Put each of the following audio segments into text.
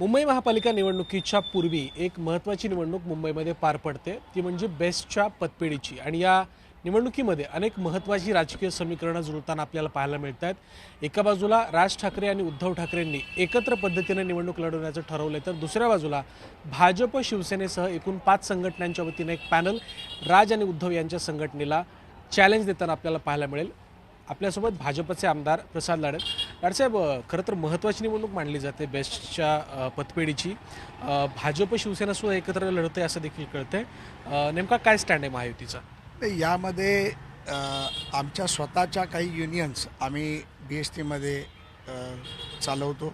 मुंबई महापालिका निवडणुकीच्या पूर्वी एक महत्त्वाची निवडणूक मुंबईमध्ये पार पडते. ती म्हणजे बेस्टच्या पतपेढीची. आणि या निवडणुकीमध्ये अनेक महत्त्वाची राजकीय समीकरणं जुळताना आपल्याला पाहायला मिळत आहेत एका बाजूला राज ठाकरे आणि उद्धव ठाकरेंनी एकत्र पद्धतीने निवडणूक लढवण्याचं ठरवलं तर दुसऱ्या बाजूला भाजप शिवसेनेसह एकूण पाच संघटनांच्या वतीनं एक पॅनल राज आणि उद्धव यांच्या संघटनेला चॅलेंज देताना आपल्याला पाहायला मिळेल. आपल्यासोबत भाजपचे आमदार प्रसाद लाडक लाडसाहेब खरं तर महत्त्वाची निवडणूक मानली जाते बेस्टच्या पतपेढीची. भाजप शिवसेना सुद्धा एकत्र लढते असं देखील कळतंय. नेमका काय स्टँड आहे महायुतीचा? यामध्ये आमच्या स्वतःच्या काही युनियन्स आम्ही बी एस टीमध्ये चालवतो.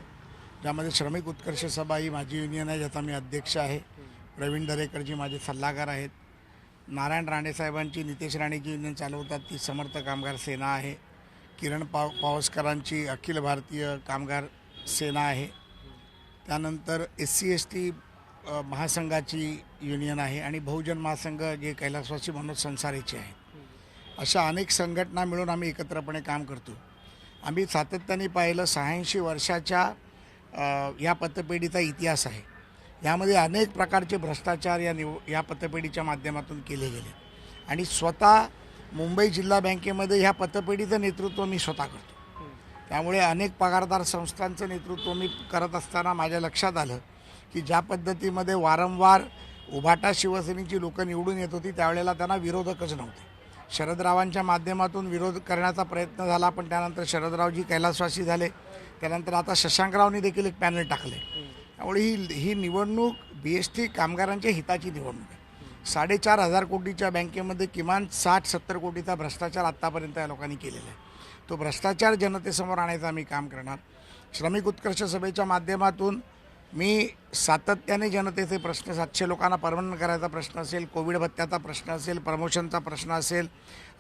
ज्यामध्ये श्रमिक उत्कर्ष सभा ही माझी युनियन आहे ज्याचा मी अध्यक्ष आहे. प्रवीण दरेकरजी माझे सल्लागार आहेत. नारायण राणेसाहेबांची नितेश राणेची युनियन चालवतात ती समर्थ कामगार सेना आहे. किरण पाव पावसकरांची अखिल भारतीय कामगार सेना आहे. त्यानंतर एस सी एस टी महासंघाची युनियन आहे आणि बहुजन महासंघ जे कैलासवासी मनोज संसारेचे आहे अशा अनेक संघटना मिळून आम्ही एकत्रपणे काम करतो. आम्ही सातत्याने पाहिलं शहाऐंशी वर्षाच्या या पतपेढीचा इतिहास आहे. यामध्ये अनेक प्रकारचे भ्रष्टाचार या निव या पतपेढीच्या माध्यमातून केले गेले. आणि स्वतः मुंबई जिल्हा बँकेमध्ये ह्या पतपेढीचं नेतृत्व मी स्वतः करतो. त्यामुळे अनेक पगारदार संस्थांचं नेतृत्व मी करत असताना माझ्या लक्षात आलं की ज्या पद्धतीमध्ये वारंवार उभाटा शिवसेनेची लोकं निवडून येत होती त्यावेळेला त्यांना विरोधकच नव्हते. शरदरावांच्या माध्यमातून विरोध करण्याचा प्रयत्न झाला पण त्यानंतर शरदरावजी कैलासवासी झाले. त्यानंतर आता शशांकरावनी देखील एक पॅनल टाकले त्यामुळे ही ही निवडणूक बी एस टी कामगारांच्या हिताची निवडणूक आहे. साडेचार हजार कोटीच्या बँकेमध्ये किमान साठ सत्तर कोटीचा भ्रष्टाचार आत्तापर्यंत या लोकांनी केलेला आहे. तो भ्रष्टाचार जनतेसमोर आणायचं आम्ही काम करणार. श्रमिक उत्कर्ष सभेच्या माध्यमातून मी सातत्याने जनतेचे प्रश्न सातशे लोकांना परमनंट करायचा प्रश्न असेल कोविड भत्त्याचा प्रश्न असेल प्रमोशनचा प्रश्न असेल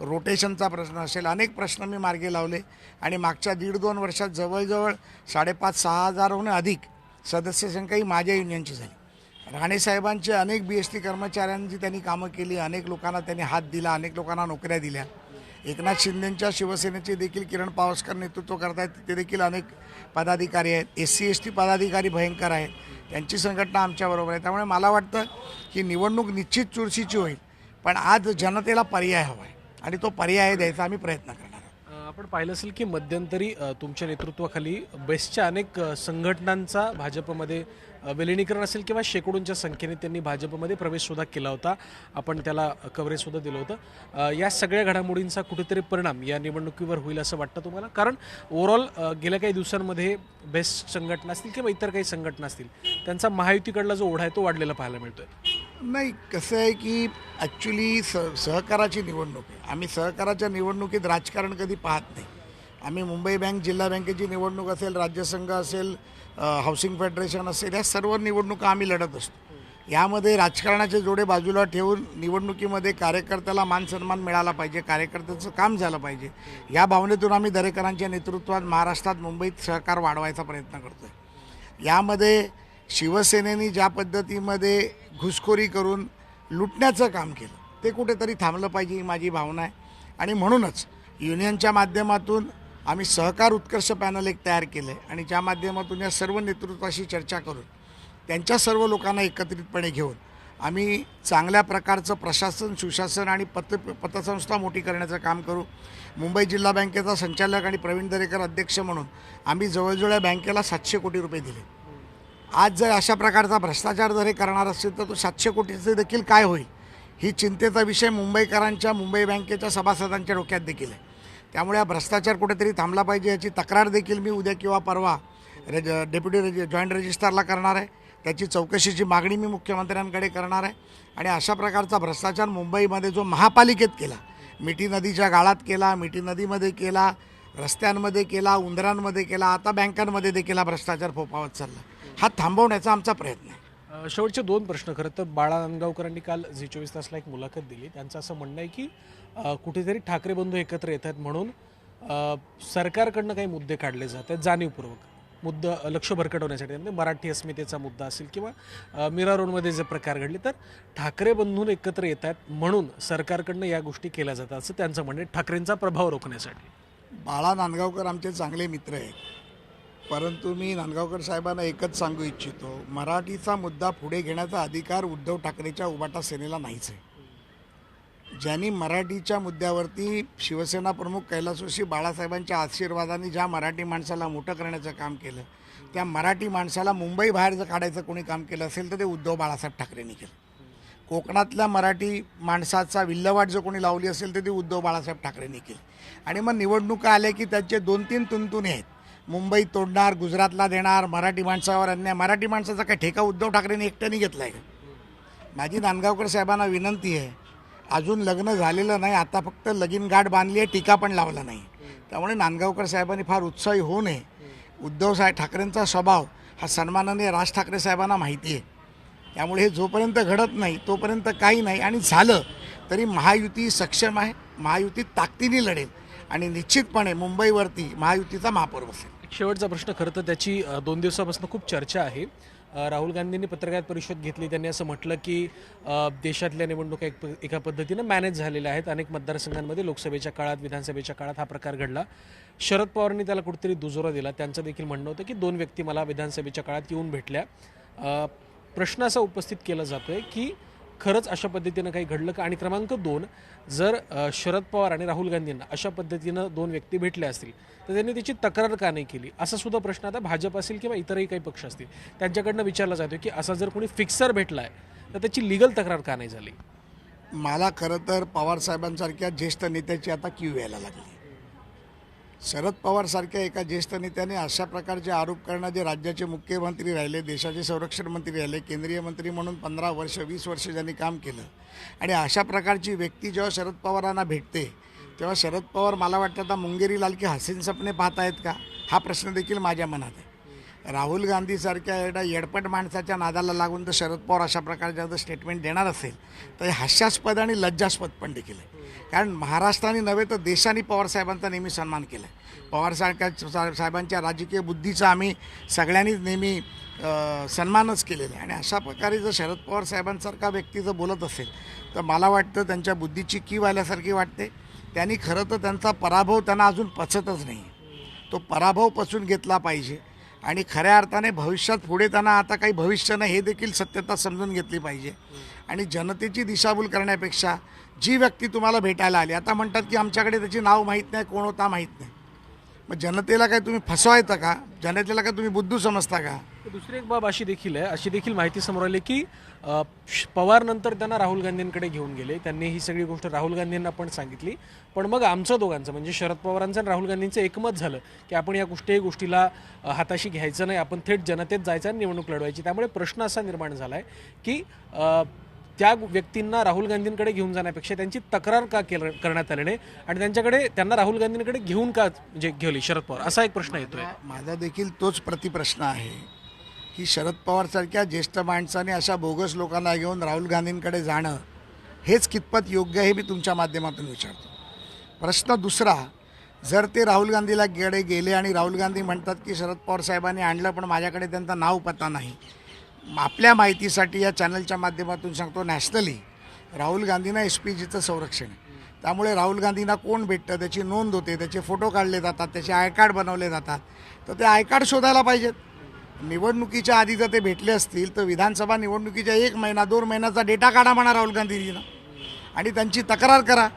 रोटेशनचा प्रश्न असेल अनेक प्रश्न मी मार्गी लावले. आणि मागच्या दीड दोन वर्षात जवळजवळ साडेपाच सहा हजारहून अधिक सदस्य संख्या ही माझ्या युनियनची झाली. राणेसाहेबांचे अनेक बी एस टी कर्मचाऱ्यांची त्यांनी कामं केली अनेक लोकांना त्यांनी हात दिला अनेक लोकांना नोकऱ्या दिल्या. एकनाथ शिंदेंच्या शिवसेनेचे देखील किरण पावसकर नेतृत्व करतायत. ते देखील अनेक पदाधिकारी आहेत. एस सी एस टी पदाधिकारी भयंकर आहेत. त्यांची संघटना आमच्याबरोबर आहे. त्यामुळे मला वाटतं की निवडणूक निश्चित चुरशीची होईल पण आज जनतेला पर्याय हवा आहे आणि तो पर्याय द्यायचा आम्ही प्रयत्न करणार आपण पाहिलं असेल की मध्यंतरी तुमच्या नेतृत्वाखाली बेस्टच्या अनेक संघटनांचा भाजपमध्ये विलिनीकरण असेल किंवा शेकडोंच्या संख्येने त्यांनी भाजपमध्ये प्रवेशसुद्धा केला होता. आपण त्याला कव्हरेजसुद्धा दिलं होतं. या सगळ्या घडामोडींचा कुठेतरी परिणाम या निवडणुकीवर होईल असं वाटतं तुम्हाला? कारण ओव्हरऑल गेल्या काही दिवसांमध्ये बेस्ट संघटना असतील किंवा इतर काही संघटना असतील त्यांचा महायुतीकडला जो ओढा आहे तो वाढलेला पाहायला मिळतोय. नाही कसं आहे की ॲक्च्युली स सहकाराची निवडणूक आहे. आम्ही सहकाराच्या निवडणुकीत राजकारण कधी पाहत नाही. आम्ही मुंबई बँक जिल्हा बँकेची निवडणूक असेल राज्यसंघ असेल हाऊसिंग फेडरेशन असेल या सर्व निवडणुका आम्ही लढत असतो. यामध्ये राजकारणाचे जोडे बाजूला ठेवून निवडणुकीमध्ये कार्यकर्त्याला मान सन्मान मिळाला पाहिजे कार्यकर्त्याचं काम झालं पाहिजे. या भावनेतून आम्ही दरेकरांच्या नेतृत्वात महाराष्ट्रात मुंबईत सहकार वाढवायचा प्रयत्न करतो आहे यामध्ये शिवसेनेने ज्या पद्धतीमध्ये घुसखोरी करून लुटण्याचं काम केलं ते कुठेतरी थांबलं पाहिजे ही माझी भावना आहे. आणि म्हणूनच युनियनच्या माध्यमातून आम्ही सहकार उत्कर्ष पॅनल एक तयार केलं आहे आणि ज्या माध्यमातून या सर्व नेतृत्वाशी चर्चा करून त्यांच्या सर्व लोकांना एकत्रितपणे घेऊन आम्ही चांगल्या प्रकारचं प्रशासन सुशासन आणि पत पतसंस्था मोठी करण्याचं काम करू. मुंबई जिल्हा बँकेचा संचालक आणि प्रवीण दरेकर अध्यक्ष म्हणून आम्ही जवळजवळ या बँकेला सातशे कोटी रुपये दिले. आज जर अशा प्रकारचा भ्रष्टाचार जर हे करणार असेल तर तो सातशे कोटीचे देखील काय होईल? ही चिंतेचा विषय मुंबईकरांच्या मुंबई बँकेच्या सभासदांच्या डोक्यात देखील आहे. त्यामुळे हा भ्रष्टाचार कुठेतरी थांबला पाहिजे याची तक्रार देखील मी उद्या किंवा परवा रेज डेप्युटी रज जॉईंट रजिस्ट्रारला करणार आहे. त्याची चौकशीची मागणी मी मुख्यमंत्र्यांकडे करणार आहे. आणि अशा प्रकारचा भ्रष्टाचार मुंबईमध्ये जो महापालिकेत केला मिठी नदीच्या गाळात केला मिठी नदीमध्ये केला रस्त्यांमध्ये केला उंदरांमध्ये केला आता बँकांमध्ये देखील हा भ्रष्टाचार फोपावत चालला. हा थांबवण्याचा आमचा प्रयत्न आहे. शेवटचे दोन प्रश्न. खरं तर बाळा नांदगावकरांनी काल झी चोवीस तासला एक मुलाखत दिली. त्यांचं असं म्हणणं आहे की कुठेतरी ठाकरे बंधू एकत्र येत आहेत म्हणून सरकारकडनं काही मुद्दे काढले जात आहेत जाणीवपूर्वक. मुद्दा लक्ष भरकटवण्यासाठी. म्हणजे मराठी अस्मितेचा मुद्दा असेल किंवा मीरा रोडमध्ये जे प्रकार घडले तर ठाकरे बंधून एकत्र येत आहेत म्हणून सरकारकडनं या गोष्टी केल्या जातात असं त्यांचं म्हणणे ठाकरेंचा प्रभाव रोखण्यासाठी. बाळा नांदगावकर आमचे चांगले मित्र आहेत. परंतु मी नांदगावकर साहेबांना एकच सांगू इच्छितो. मराठीचा मुद्दा पुढे घेण्याचा अधिकार उद्धव ठाकरेच्या उबाटा सेनेला नाहीच आहे. ज्यांनी मराठीच्या मुद्द्यावरती शिवसेना प्रमुख कैलासोशी बाळासाहेबांच्या आशीर्वादाने ज्या मराठी माणसाला मोठं करण्याचं काम केलं त्या मराठी माणसाला मुंबई बाहेर जर काढायचं कोणी काम केलं असेल तर ते उद्धव बाळासाहेब ठाकरेंनी केलं. कोकणातल्या मराठी माणसाचा विल्हेवाट जर कोणी लावली असेल तर ती उद्धव बाळासाहेब ठाकरेंनी केली. आणि मग निवडणुका आल्या की त्याचे दोन तीन तुनतुने आहेत. मुंबई तोडणार गुजरातला देणार मराठी माणसावर अन्याय. मराठी माणसाचा काय ठेका? उद्धव ठाकरेंनी एकट्याने घेतला आहे माझी नांदगावकर साहेबांना विनंती आहे अजून लग्न झालेलं नाही आता फक्त लगीन गाठ बांधली आहे टीका पण लावला नाही. त्यामुळे नांदगावकर साहेबांनी फार उत्साही होऊ नये. उद्धव साहेब ठाकरेंचा स्वभाव हा सन्मानाने राज ठाकरे साहेबांना माहिती आहे. त्यामुळे हे जोपर्यंत घडत नाही तोपर्यंत काही नाही. आणि झालं तरी महायुती सक्षम आहे महायुती ताकदीने लढेल. आणि निश्चितपणे मुंबईवरती महायुतीचा महापौर बसेल. शेवटचा प्रश्न खरं तर त्याची दोन दिवसापासून खूप चर्चा आहे. राहुल गांधींनी पत्रकार परिषद घेतली त्यांनी असं म्हटलं की देशातल्या निवडणुका एक प- एका पद्धतीनं मॅनेज झालेल्या आहेत. अनेक मतदारसंघांमध्ये लोकसभेच्या काळात विधानसभेच्या काळात हा प्रकार घडला. शरद पवारांनी त्याला कुठेतरी दुजोरा दिला. त्यांचं देखील म्हणणं होतं की दोन व्यक्ती मला विधानसभेच्या काळात येऊन भेटल्या. प्रश्न असा उपस्थित केला जातोय की खरंच अशा पद्धतीनं काही घडलं का? आणि क्रमांक दोन जर शरद पवार आणि राहुल गांधींना अशा पद्धतीनं दोन व्यक्ती भेटल्या असतील तर त्यांनी त्याची तक्रार का नाही केली? असा सुद्धा प्रश्न आता भाजप असेल किंवा इतरही काही पक्ष असतील त्यांच्याकडनं विचारला जातो की असा जर कोणी फिक्सर भेटला आहे तर त्याची लिगल तक्रार का नाही झाली? मला खरं तर पवारसाहेबांसारख्या ज्येष्ठ नेत्याची आता क्यू यायला लागली. शरद पवारसारख्या एका ज्येष्ठ नेत्याने अशा प्रकारचे आरोप करणं जे राज्याचे मुख्यमंत्री राहिले देशाचे संरक्षण मंत्री राहिले केंद्रीय मंत्री म्हणून पंधरा वर्ष वीस वर्ष ज्यांनी काम केलं. आणि अशा प्रकारची व्यक्ती जेव्हा शरद पवारांना भेटते तेव्हा शरद पवार मला वाटतं आता मुंगेरी लाल की हसीन सपने पाहत आहेत का? हा प्रश्न देखील माझ्या मनात आहे. राहुल गांधीसारख्या एवढ्या येडपट माणसाच्या नादाला लागून तर शरद पवार अशा प्रकारचं जर स्टेटमेंट देणार असेल तर हे हास्यास्पद आणि लज्जास्पद पण देखील आहे. कारण महाराष्ट्राने नव्हे तर देशाने पवारसाहेबांचा नेहमी सन्मान केला आहे. पवारसारख्या साहेबांच्या राजकीय बुद्धीचा आम्ही सगळ्यांनीच नेहमी सन्मानच केलेला आहे. आणि अशा प्रकारे जर शरद पवार साहेबांसारखा व्यक्ती जर बोलत असेल तर मला वाटतं त्यांच्या बुद्धीची कीव आल्यासारखी वाटते. त्यांनी खरं तर त्यांचा पराभव त्यांना अजून पचतच नाही तो पराभव पचून घेतला पाहिजे. आणि खऱ्या अर्थाने भविष्यात पुढे त्यांना आता काही भविष्य नाही हे देखील सत्यता समजून घेतली पाहिजे. आणि जनतेची दिशाभूल करण्यापेक्षा जी व्यक्ती तुम्हाला भेटायला आली आता म्हणतात की आमच्याकडे त्याची नाव माहीत नाही कोण होता माहीत नाही. मग जनतेला काय तुम्ही फसवायचं का? जनतेला काय तुम्ही बुद्धू समजता का? दुसरी एक बाब अशी देखील आहे अशी देखील माहिती समोर आली की श- पवार नंतर त्यांना राहुल गांधींकडे घेऊन गेले. त्यांनी ही सगळी गोष्ट राहुल गांधींना पण सांगितली. पण मग आमचं दोघांचं म्हणजे शरद पवारांचं आणि राहुल गांधींचं एकमत झालं की आपण या कुठल्याही गोष्टीला हाताशी घ्यायचं नाही. आपण थेट जनतेत जायचं आणि निवडणूक लढवायची. त्यामुळे प्रश्न असा निर्माण झाला आहे की त्या व्यक्तींना राहुल गांधींकडे घेऊन जाण्यापेक्षा त्यांची तक्रार का केलं करण्यात आली नाही? आणि त्यांच्याकडे त्यांना राहुल गांधींकडे घेऊन का म्हणजे घेवली शरद पवार? असा एक प्रश्न येतोय. माझा देखील तोच प्रतिप्रश्न आहे. की शरद पवारसारख्या ज्येष्ठ माणसाने अशा बोगस लोकांना घेऊन राहुल गांधींकडे जाणं हेच कितपत योग्य हे मी तुमच्या माध्यमातून विचारतो. प्रश्न दुसरा जर ते राहुल गांधीला गेडे गेले आणि राहुल गांधी म्हणतात की शरद पवार साहेबांनी आणलं पण माझ्याकडे त्यांचा नाव पत्ता नाही आपल्या माहितीसाठी या चॅनलच्या माध्यमातून सांगतो नॅशनली राहुल गांधींना एस पी जीचं संरक्षण आहे. त्यामुळे राहुल गांधींना कोण भेटतं? त्याची नोंद होते त्याचे फोटो काढले जातात त्याचे आय कार्ड बनवले जातात. तर ते आय कार्ड शोधायला पाहिजेत. निवडणुकीच्या आधी जर ते भेटले असतील तर विधानसभा निवडणुकीच्या एक महिना दोन महिन्याचा डेटा काढा म्हणा राहुल गांधीजीनं. आणि त्यांची तक्रार करा.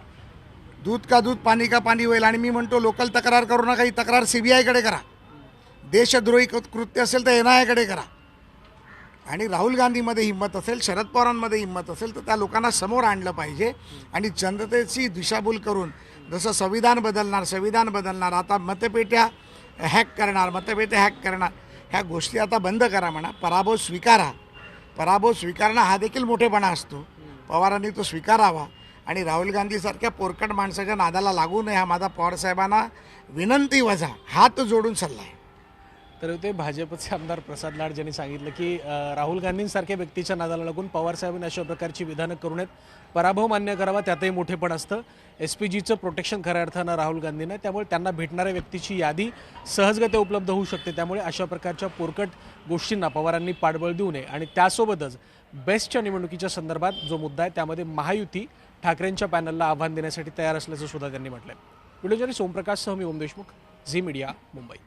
दूध का दूध पाणी का पाणी होईल आणि मी म्हणतो लोकल तक्रार करू नका ही तक्रार सी बी आयकडे करा. देशद्रोही कृत्य असेल तर एन आयकडे करा. आणि राहुल गांधीमध्ये हिंमत असेल शरद पवारांमध्ये हिंमत असेल तर त्या लोकांना समोर आणलं पाहिजे. आणि जनतेची दिशाभूल करून जसं संविधान बदलणार संविधान बदलणार आता मतपेट्या हॅक करणार मतपेट्या हॅक करणार. ह्या गोष्टी आता बंद करा म्हणा. पराभव स्वीकारा. पराभव स्वीकारणं हा देखील मोठेपणा असतो. पवारांनी तो स्वीकारावा. आणि राहुल गांधीसारख्या पोरकट माणसाच्या नादाला लागू नये हा माझा पवारसाहेबांना विनंती वजा. हात जोडून सल्ला आहे तर ते भाजपचे आमदार प्रसाद लाड यांनी सांगितलं की राहुल गांधींसारख्या व्यक्तीच्या नादाला लागून पवारसाहेबांनी अशा प्रकारची विधानं करू नयेत पराभव मान्य करावा त्यातही मोठेपण असतं. एस पी जीचं प्रोटेक्शन खऱ्या अर्थानं राहुल गांधींना त्यामुळे त्यांना भेटणाऱ्या व्यक्तीची यादी सहजगत्या उपलब्ध होऊ शकते. त्यामुळे अशा प्रकारच्या पोरकट गोष्टींना पवारांनी पाठबळ देऊ नये. आणि त्यासोबतच बेस्टच्या निवडणुकीच्या संदर्भात जो मुद्दा आहे त्यामध्ये महायुती ठाकरेंच्या पॅनलला आव्हान देण्यासाठी तयार असल्याचं सुद्धा त्यांनी म्हटलंय. व्हिडिओ जर्नलिस्ट ओमप्रकाश सह मी ओम देशमुख झी मीडिया मुंबई.